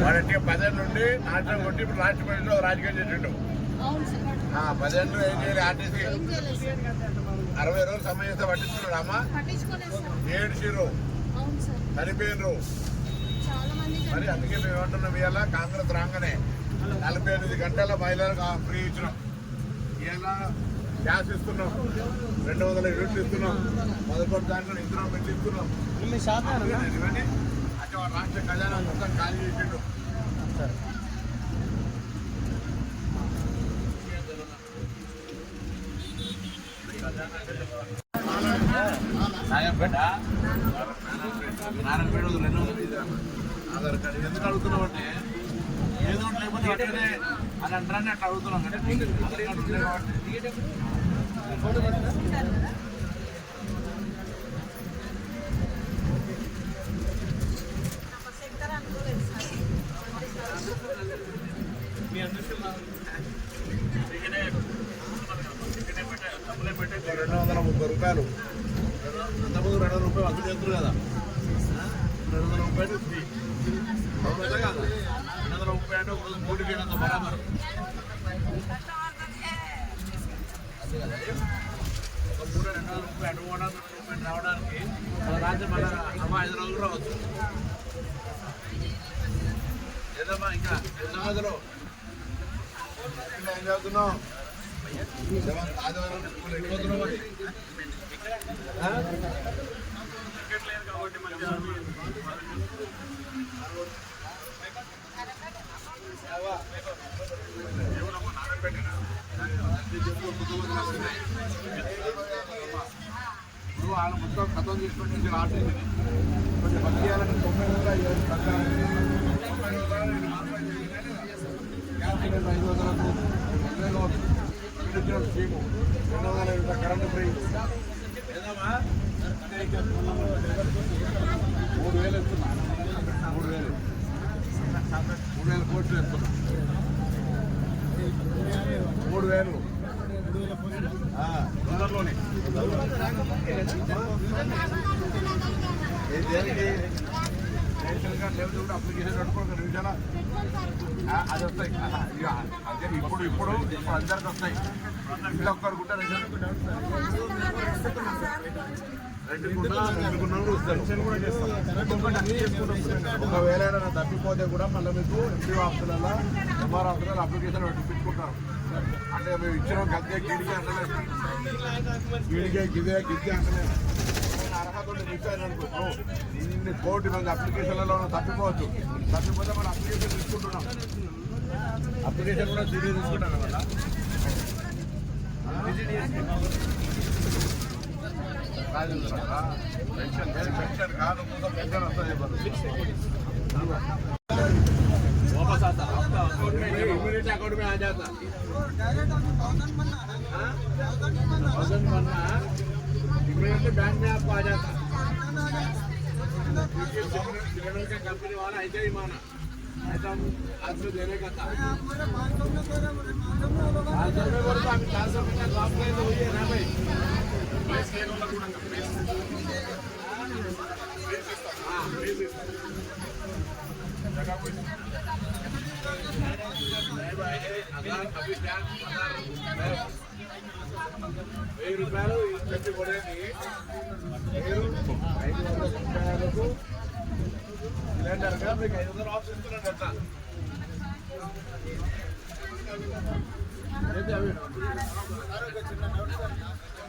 వాడంటే పదేళ్ళ నుండి నాటకం కొట్టి ఇప్పుడు రాష్ట్ర ప్రజల్లో రాజకీయం చేసిండు. అవును సార్. ఆ, పదేళ్ళు ఏం చేయాలి ఆర్టీసీ? అరవై రోజులు సమయం ఇస్తే పట్టించుకున్నాడు అమ్మ పట్టించుకోలేదు సార్. ఏడ్చిరు అవును సార్. చనిపోయినరు చాలా మంది మరి అందుకే మేము ఏమంటున్నాం ఇవాళ కాంగ్రెస్ రాగానే నలభై ఎనిమిది గంటల మహిళలకు ఆ ఫ్రీ ఇచ్చినాం. ఇవాళ గ్యాస్ ఇస్తున్నాం రెండు వందల యూనిట్లు ఇస్తున్నాం పదకొండు దాంట్లో ఇస్తున్నాం పెట్టి ఇస్తున్నాం ఇవన్నీ అంటే రాష్ట్ర ఖజానా మొత్తం ఖాళీ చేసిండు. నారాయణపేట నారాయణపేట రెండు ఆధార్ కార్డు. ఎందుకు అడుగుతున్నాం అంటే ఏదో లేకపోతే అట్లనే అని అంటారని అట్లా అడుగుతున్నాం. అంటే ఆధార్ కార్డు ఉంది కాబట్టి రెండు వందల ముప్పై రూపాయలు అంతకుముందు రెండు వందల రూపాయలు అసలు చేస్తారు కదా. రెండు వందల రూపాయలు ఫ్రీ. అవునా కదా? రెండు వందల ముప్పై అంటే ఒక రోజు మూడు వేలంత బరాబర్. ఒక మూడు రెండు వందల ముప్పై అటు కూడా రెండు రూపాయలు రావడానికి మన రాత్రి మన అమ్మ ఐదు రోజులు రావచ్చు. ఏదమ్మా ఇంకా? ఎన్నో ఏం చదువుతున్నావు ఆదివారం ఇప్పుడు వాళ్ళు మొత్తం కథం తీసుకొని నేను రావట్లేదు కొంచెం భక్తి చేయాలని తొమ్మిది వందల ఐదు వందలకు రెండు వందల ఇరవై కరెంటు ఫ్రీ మూడు వేలు ఇస్తున్నా మూడు వేలు మూడు వేల కోట్లు మూడు వేలు తొందరలోనే దేనికి రేషన్ కార్డు అప్లికేషన్ పెట్టుకోండి నిమిషాల అది వస్తాయి అదే ఇప్పుడు ఇప్పుడు ఇప్పుడు అందరికి వస్తాయి ఇంట్లో గుట్ట కూడా ఒకవేళ తప్పిపోతే కూడా మళ్ళీ మీకు ఎంపీ ఆఫీసులలో ఎంఆర్ ఆఫీసులలో అప్లికేషన్ పెట్టుకుంటారు అంటే మేము ఇచ్చిన గద్దే గిడిగే అంటలేదు గిడిగే గిదే గిద్దే అంటలేదు అర్హత ఉండి ఇన్ని కోటి మంది అప్లికేషన్లలో తప్పిపోవచ్చు. తప్పిపోతే మనం అప్లికేషన్ తీసుకుంటున్నాం. అప్లికేషన్ కూడా తిరిగి తీసుకుంటాం కదా वापस आता अकाउंट में इमीडिएट अकाउंट में आ जाता थाउज़ेंड बनना इमीडिएटली बैंक में आपको आ जाता क्योंकि का कंपनी वाला ऐसे ही माना ऐसा आज से देने का था पाँच सौ रुपये बोलते हम चार सौ का काम करें तो वही है ना भाई వెయ్యి రూపాయలు ఇచ్చి కూడా మీరు ఐదు వందల రూపాయలకు సిలిండర్గా మీకు ఐదు వందలు ఆఫ్ ఇస్తున్నాను కదా అవి చిన్న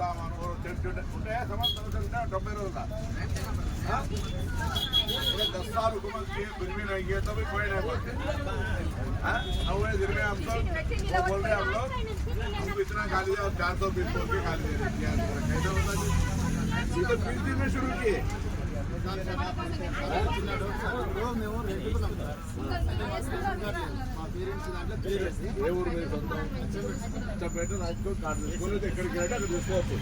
సామాను చెట్టు ఉంటే సంవత్సరం ఉంటే డెబ్బై రోజుల दस साल हुकूमत की कुछ भी नहीं किया तो भी कोई नहीं बोलते हाँ? अब वो दिन में हम लोग वो बोल रहे हैं हम लोग हमको इतना गाली दिया और चार सौ बीस बोल के गाली दे रहे हैं कैसे होता जी ये तो बीस दिन में शुरू किए మేము రెండుకున్నాం దాంట్లో ఏ ఊరు మీద సొంతం అచ్చంపేట రాజకీయ కార్డు స్కూల్ ఎక్కడికి వెళ్ళి అక్కడ తీసుకోవచ్చు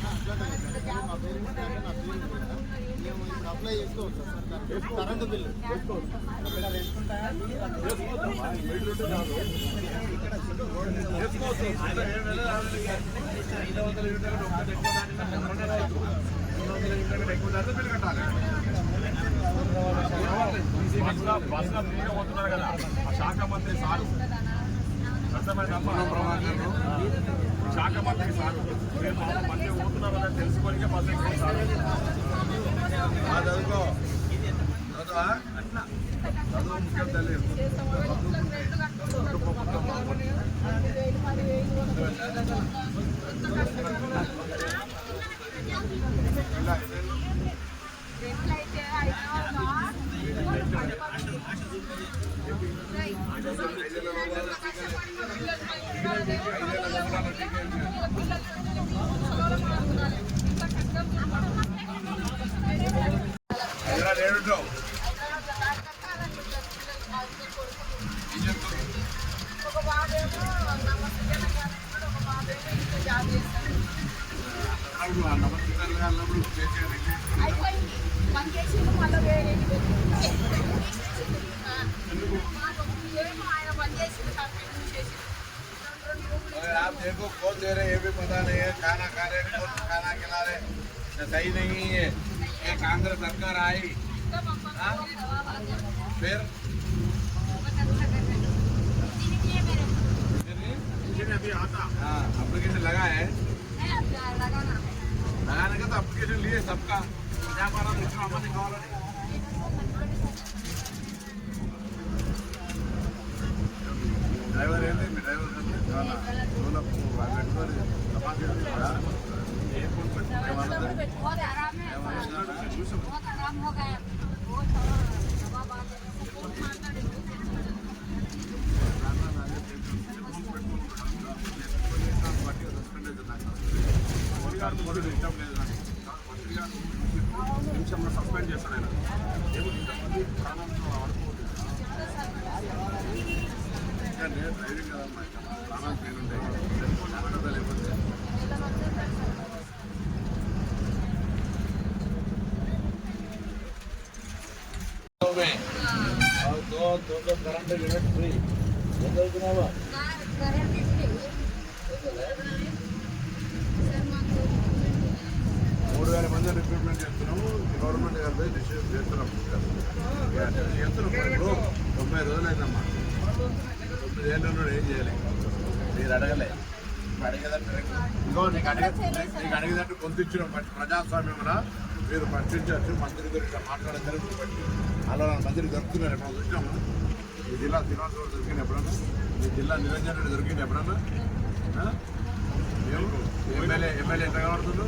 దాంట్లో అప్లై చేసుకోవచ్చు కరెంటు బిల్లు చేసుకోవచ్చు ఐదు వందల ఎక్కువ దాటితే బిల్లు కట్టాలి బస్సులో ఫ్రీగా పోతున్నారు కదా ఆ శాఖ మంత్రి సారు శాఖ మంత్రి సారు మీరు మామూలు మంచిగా పోతున్నారు అని తెలుసుకొని బస్సు ఎక్కువ సారు చదువుకో చదువా చదువు ముఖ్యం आप देखो कौन दे रहे हैं ये भी पता नहीं है। खाना खा रहे हैं कौन खाना खिला रहे सही नहीं है। ये कांग्रेस सरकार आई। हाँ? फिर? हाँ। एप्लीकेशन लगा है लगाने। लगाने का तो अप्लीकेशन लिए सबका। కుర్రుడు ఇష్టం లేదు నాకు మంత్రిగా నేను డ్రైవింగ్ కదమ్మా ప్రాణాలు పేరుంటాయి జాగ్రత్త లేకపోతే కరెంట్ యూనిట్ ఫ్రీ ఎంత మూడు వేల మంది రిక్రూట్మెంట్ చేస్తున్నాము గవర్నమెంట్ గారి డిసిషన్ చేస్తున్నాం. చేస్తున్నాం ఇప్పుడు తొంభై రోజులు అయిందమ్మా తొమ్మిది ఏళ్ళు ఉన్నాడు ఏం చేయాలి. మీరు అడగలే. అడిగేదంటే ఇంకో నీకు అడిగేటట్టు నీకు పొందించడం ప్రజాస్వామ్యం మీరు ప్రశ్నించవచ్చు మంత్రి గురించి మాట్లాడతారు అలా మంత్రి దొరుకుతున్నారు. ఎప్పుడు చూసినాము ఈ జిల్లా శ్రీనివాసరావు దొరికింది ఎప్పుడన్నా? ఈ జిల్లా నిరంజన్ రెడ్డి దొరికింది ఎప్పుడన్నా? ఎమ్మెల్యే ఎమ్మెల్యే ఎంత కనబడుతుండ్రు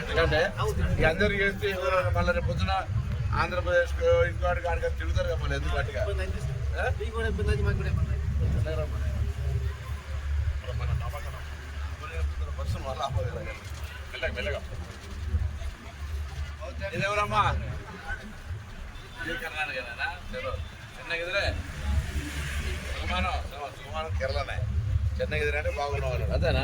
ఎందుకంటే అందరు చేస్తే మళ్ళీ రేపు పొద్దున ఆంధ్రప్రదేశ్ ఇంకోటి కాడికి తిరుగుతారు కదా మళ్ళీ ఎందుకు అట్టుగా? మెల్లగా ఇదేవరమ్మా ఇది కర్ణాటకనా కేరళనే చెన్నగిదిరే అంటే బాగున్న వాళ్ళు అదేనా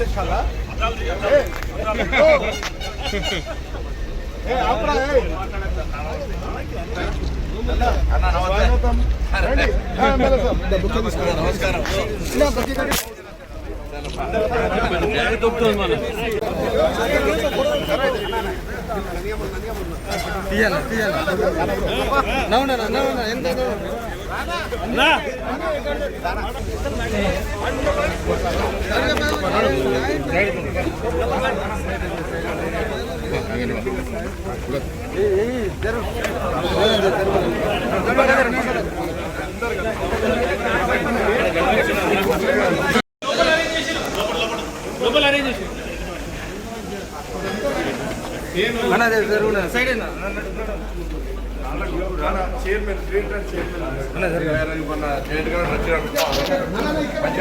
ఎవడో బస్ ఎక్కాలా అన్న నమస్తే రండి. ఆ, ఎమ్మెల్యే సైడ్ అయినా చైర్మన్ గ్రీన్ చైర్మన్. మన చైర్మన్